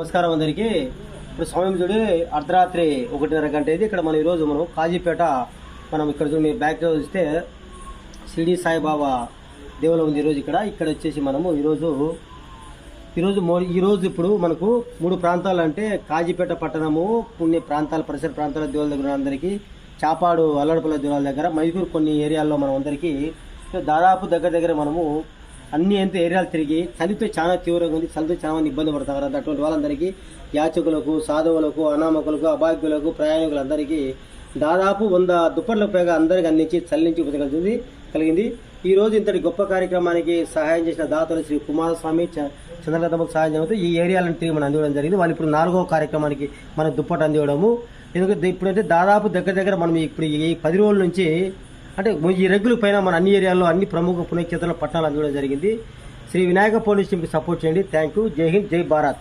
నమస్కారం అందరికీ. ఇప్పుడు సమయం చూడి అర్ధరాత్రి ఒకటిన్నర గంట అయితే ఇక్కడ మనం ఈరోజు మనం కాజీపేట మనం ఇక్కడ చూడండి బ్యాక్ చూస్తే షిరిడి సాయిబాబా దేవుల ఉంది ఈరోజు ఇక్కడ. ఇక్కడ వచ్చేసి మనము ఈరోజు ఈరోజు మో ఈరోజు ఇప్పుడు మనకు మూడు ప్రాంతాలు అంటే కాజీపేట పట్టణము పుణ్య ప్రాంతాలు పరిసర ప్రాంతాల దేవుల దగ్గర అందరికీ చాపాడు అల్లడపల్ల దేవుల దగ్గర మైసూరు కొన్ని ఏరియాల్లో మనం అందరికీ దాదాపు దగ్గర దగ్గర మనము అన్ని ఎంత ఏరియాలు తిరిగి చలితో చాలా తీవ్రంగా ఉంది. చలితో చాలా మంది ఇబ్బంది పడతారు. అటువంటి వాళ్ళందరికీ యాచకులకు సాధువులకు అనామకులకు అభాగ్యులకు ప్రయాణికులందరికీ దాదాపు వంద దుప్పట్ల పైగా అందరికీ అందించి చల్లించి నుంచి కలిగింది. కలిగింది. ఈ రోజు ఇంతటి గొప్ప కార్యక్రమానికి సహాయం చేసిన దాతలు శ్రీ కుమారస్వామి చ- సహాయం చేయడంతో ఈ ఏరియాలను తిరిగి మనం అందివ్వడం జరిగింది. వాళ్ళు ఇప్పుడు నాలుగో కార్యక్రమానికి మనం దుప్పట అందివ్వడము. ఎందుకంటే ఇప్పుడైతే దాదాపు దగ్గర దగ్గర మనం ఇప్పుడు ఈ పది రోజుల నుంచి అంటే ఈ రెగ్గుల పైన మన అన్ని ఏరియాల్లో అన్ని ప్రముఖ పునఃక్షేత్రాల పట్టణాలు అందివ్వడం జరిగింది. శ్రీ వినాయక పోలీస్ టీంకి సపోర్ట్ చేయండి. Thank you. జై హింద్ జై భారత్.